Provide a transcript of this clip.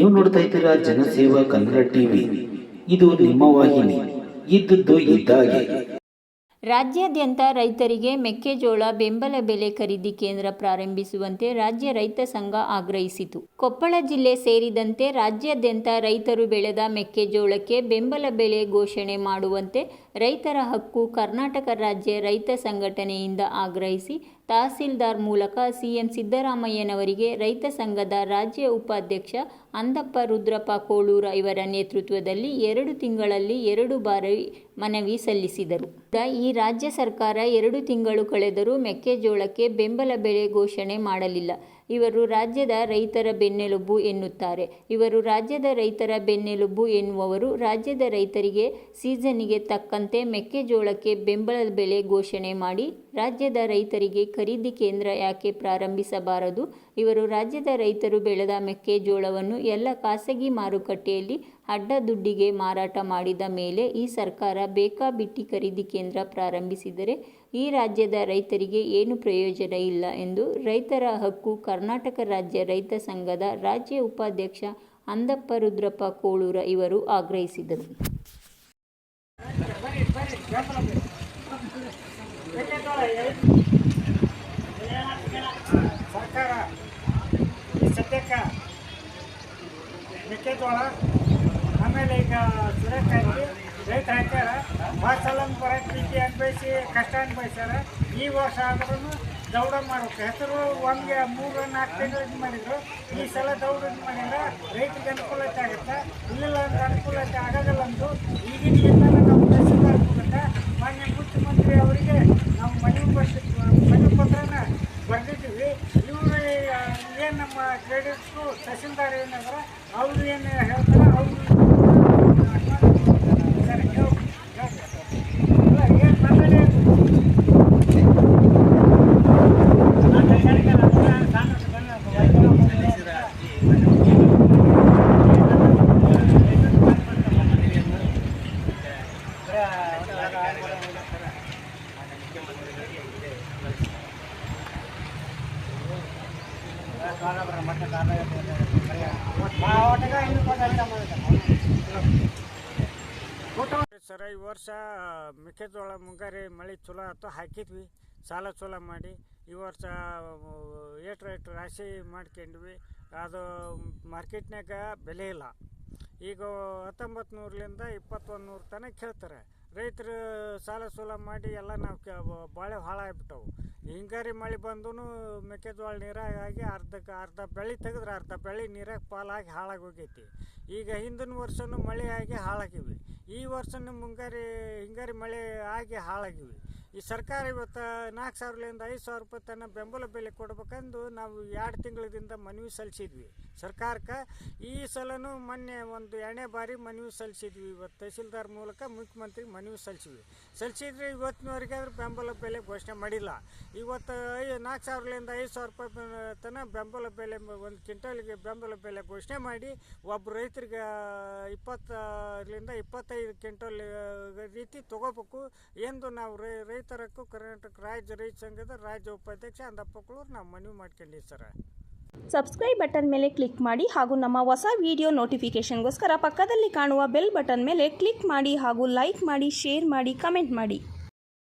ನೀವು ನೋಡ್ತಾ ಇದ್ದೀರಾ ಜನಸೇವಾ ಕನ್ನಡ ಟಿವಿ. ಇದು ನಿಮ್ಮ ವಾಹಿನಿ. ಇದ್ದದ್ದು ಇದ್ದಾಗೆ. ರಾಜ್ಯಾದ್ಯಂತ ರೈತರಿಗೆ ಮೆಕ್ಕೆಜೋಳ ಬೆಂಬಲ ಬೆಲೆ ಖರೀದಿ ಕೇಂದ್ರ ಪ್ರಾರಂಭಿಸುವಂತೆ ರಾಜ್ಯ ರೈತ ಸಂಘ ಆಗ್ರಹಿಸಿತು. ಕೊಪ್ಪಳ ಜಿಲ್ಲೆ ಸೇರಿದಂತೆ ರಾಜ್ಯಾದ್ಯಂತ ರೈತರು ಬೆಳೆದ ಮೆಕ್ಕೆಜೋಳಕ್ಕೆ ಬೆಂಬಲ ಬೆಲೆ ಘೋಷಣೆ ಮಾಡುವಂತೆ ರೈತರ ಹಕ್ಕು ಕರ್ನಾಟಕ ರಾಜ್ಯ ರೈತ ಸಂಘಟನೆಯಿಂದ ಆಗ್ರಹಿಸಿ ತಹಸೀಲ್ದಾರ್ ಮೂಲಕ ಸಿಎಂ ಸಿದ್ದರಾಮಯ್ಯನವರಿಗೆ ರೈತ ಸಂಘದ ರಾಜ್ಯ ಉಪಾಧ್ಯಕ್ಷ ಅಂದಪ್ಪ, ರುದ್ರಪ್ಪ, ಕೋಳೂರ ಇವರ ನೇತೃತ್ವದಲ್ಲಿ ಎರಡು ತಿಂಗಳಲ್ಲಿ ಎರಡು ಬಾರಿ ಮನವಿ ಸಲ್ಲಿಸಿದರು. ಈ ರಾಜ್ಯ ಸರ್ಕಾರ ಎರಡು ತಿಂಗಳು ಕಳೆದರೂ ಮೆಕ್ಕೆಜೋಳಕ್ಕೆ ಬೆಂಬಲ ಬೆಲೆ ಘೋಷಣೆ ಮಾಡಲಿಲ್ಲ. ಇವರು ರಾಜ್ಯದ ರೈತರ ಬೆನ್ನೆಲುಬು ಎನ್ನುತ್ತಾರೆ. ಇವರು ರಾಜ್ಯದ ರೈತರ ಬೆನ್ನೆಲುಬು ಎನ್ನುವವರು ರಾಜ್ಯದ ರೈತರಿಗೆ ಸೀಸನ್ನಿಗೆ ತಕ್ಕಂತೆ ಮೆಕ್ಕೆಜೋಳಕ್ಕೆ ಬೆಂಬಲ ಬೆಲೆ ಘೋಷಣೆ ಮಾಡಿ, ರಾಜ್ಯದ ರೈತರಿಗೆ ಖರೀದಿ ಕೇಂದ್ರ ಯಾಕೆ ಪ್ರಾರಂಭಿಸಬಾರದು? ಇವರು ರಾಜ್ಯದ ರೈತರು ಬೆಳೆದ ಮೆಕ್ಕೆಜೋಳವನ್ನು ಎಲ್ಲ ಖಾಸಗಿ ಮಾರುಕಟ್ಟೆಯಲ್ಲಿ ಅಡ್ಡ ದುಡ್ಡಿಗೆ ಮಾರಾಟ ಮಾಡಿದ ಮೇಲೆ ಈ ಸರ್ಕಾರ ಬೇಕಾಬಿಟ್ಟಿ ಖರೀದಿ ಕೇಂದ್ರ ಪ್ರಾರಂಭಿಸಿದರೆ ಈ ರಾಜ್ಯದ ರೈತರಿಗೆ ಏನು ಪ್ರಯೋಜನ ಇಲ್ಲ ಎಂದು ರೈತರ ಹಕ್ಕು ಕರ್ನಾಟಕ ರಾಜ್ಯ ರೈತ ಸಂಘದ ರಾಜ್ಯ ಉಪಾಧ್ಯಕ್ಷ ಅಂದಪ್ಪ ರುದ್ರಪ್ಪ ಕೋಳೂರ ಇವರು ಆಗ್ರಹಿಸಿದರು ಸರ್ಕಾರ ಈ ಸದ್ಯಕ್ಕೆ ಮೆಕ್ಕೆಜೋಳ ಆಮೇಲೆ ಈಗ ಸೂರ್ಯಕಾಂತಿ ರೈತ ಹಾಕ್ಯಾರ. ಭಾಳ ಸಲ ಬರೋಕ್ಕೆ ಪ್ರೀತಿ ಅನ್ಭವಿಸಿ, ಕಷ್ಟ ಅನ್ಭವಿಸ್ಯಾರ. ಈ ವರ್ಷ ಆದ್ರೂ ದೌಡ ಮಾಡ್ಬೇಕು. ಹೆಸರು ಒಂದು ಮೂರು, ನಾಲ್ಕು ತಿಂಗಳು ಇದು ಮಾಡಿದ್ರು. ಈ ಸಲ ದೌಡ ಇದು ಮಾಡಿದ್ರೆ ರೈತರಿಗೆ ಅನುಕೂಲತೆ ಆಗುತ್ತೆ. ಇಲ್ಲಿಲ್ಲ ಅಂದ್ರೆ ಅನುಕೂಲತೆ ಆಗೋದಿಲ್ಲ ಅಂದು ಈಗಿನ ದಿನ ನಾವು ತಹಸೀಲ್ದಾರ್ ಮೂಲಕ ಮಾನ್ಯ ಮುಖ್ಯಮಂತ್ರಿ ಅವರಿಗೆ ನಾವು ಮನವಿ ಬರ್ತಿದ್ವಿ ಮನವಿ ಪತ್ರನ ಬರೆದಿದ್ದೀವಿ. ಇವರು ಏನು ನಮ್ಮ ಕ್ರೆಡಿಟ್ಸು ತಹಸೀಲ್ದಾರ್ ಏನಂದ್ರೆ ಅವ್ರು ಏನು ಹೇಳ್ತಾರೆ ಅವರು ಸರಿ ಕೇಳು ಅಲ್ಲ ಏನು ಮಾತಾಡಿ ಸರ, ಈ ವರ್ಷ ಮೆಕ್ಕೆಜೋಳ ಮುಂಗಾರಿ ಮಳೆ ಚಲೋ ಆಯ್ತು ಹಾಕಿದ್ವಿ, ಸಾಲ ಚಲೋ ಮಾಡಿ. ಈ ವರ್ಷ ಏಟ್ ರೇಟ್ ರಾಶಿ ಮಾಡ್ಕೊಂಡ್ವಿ. ಅದು ಮಾರ್ಕೆಟ್ನಾಗ ಬೆಲೆ ಇಲ್ಲ. ಈಗ ಹತ್ತೊಂಬತ್ತು ನೂರಲಿಂದ ಇಪ್ಪತ್ತೊಂದು ನೂರು ತನಕ ಕೇಳ್ತಾರೆ. ರೈತರು ಸಾಲ ಸೂಲ ಮಾಡಿ ಎಲ್ಲ ನಾವು ಕೆ ಭಾಳ ಹಾಳಾಗ್ಬಿಟ್ಟವು. ಹಿಂಗಾರಿ ಮಳೆ ಬಂದೂ ಮೆಕ್ಕೆಜೋಳ ನೀರಾಗಿ ಅರ್ಧಕ್ಕೆ ಅರ್ಧ ಬೆಳೆ ತೆಗೆದ್ರೆ ಅರ್ಧ ಬೆಳೆ ನೀರಾಗಿ ಪಾಲಾಗಿ ಹಾಳಾಗಿ ಹೋಗೈತಿ ಈಗ ಹಿಂದಿನ ವರ್ಷನೂ ಮಳೆ ಆಗಿ ಹಾಳಾಗಿವೆ. ಈ ವರ್ಷನೂ ಮುಂಗಾರಿ ಹಿಂಗಾರಿ ಮಳೆ ಆಗಿ ಹಾಳಾಗಿವಿ. ಈ ಸರ್ಕಾರ ಇವತ್ತು ನಾಲ್ಕು ಸಾವಿರಲಿಂದ ಐದು ಸಾವಿರ ರೂಪಾಯಿ ತನ್ನ ಬೆಂಬಲ ಬೆಲೆ ಕೊಡ್ಬೇಕಂದು ನಾವು ಎರಡು ತಿಂಗಳದಿಂದ ಮನವಿ ಸಲ್ಲಿಸಿದ್ವಿ. ಸರ್ಕಾರಕ್ಕೆ ಈ ಸಲನೂ ಮೊನ್ನೆ ಒಂದು ಎರಡನೇ ಬಾರಿ ಮನವಿ ಸಲ್ಲಿಸಿದ್ವಿ. ಇವತ್ತು ತಹಸೀಲ್ದಾರ್ ಮೂಲಕ ಮುಖ್ಯಮಂತ್ರಿ ಮನವಿ ಸಲ್ಲಿಸಿದ್ವಿ. ಸಲ್ಲಿಸಿದ್ರೆ ಇವತ್ತಿನವರೆಗೆ ಅದ್ರ ಬೆಂಬಲ ಬೆಲೆ ಘೋಷಣೆ ಮಾಡಿಲ್ಲ. ಇವತ್ತು ಐ ನಾಲ್ಕು ಸಾವಿರಲಿಂದ ಐದು ಸಾವಿರ ರೂಪಾಯಿ ತನ ಬೆಂಬಲ ಬೆಲೆ ಒಂದು ಕ್ವಿಂಟಲ್ಗೆ ಬೆಂಬಲ ಬೆಲೆ ಘೋಷಣೆ ಮಾಡಿ ಒಬ್ಬ ರೈತರಿಗೆ ಇಪ್ಪತ್ತರಿಂದ ಇಪ್ಪತ್ತೈದು ಕ್ವಿಂಟಲ್ ರೀತಿ ತಗೋಬೇಕು ಎಂದು ನಾವು ರೈ- ರೈತರಕ್ಕೂ ಕರ್ನಾಟಕ ರಾಜ್ಯ ರೈತ ಸಂಘದ ರಾಜ್ಯ ಉಪಾಧ್ಯಕ್ಷ ಅಂದಪ್ಪಗಳು ನಾವು ಮನವಿ ಮಾಡ್ಕೊಂಡಿದ್ದೀವಿ ಸರ್. ಸಬ್ಸ್ಕ್ರೈಬ್ ಬಟನ್ ಮೇಲೆ ಕ್ಲಿಕ್ ಮಾಡಿ ಹಾಗೂ ನಮ್ಮ ಹೊಸ ವಿಡಿಯೋ ನೋಟಿಫಿಕೇಷನ್ಗೋಸ್ಕರ ಪಕ್ಕದಲ್ಲಿ ಕಾಣುವ ಬೆಲ್ ಬಟನ್ ಮೇಲೆ ಕ್ಲಿಕ್ ಮಾಡಿ ಹಾಗೂ ಲೈಕ್ ಮಾಡಿ ಶೇರ್ ಮಾಡಿ ಕಮೆಂಟ್ ಮಾಡಿ.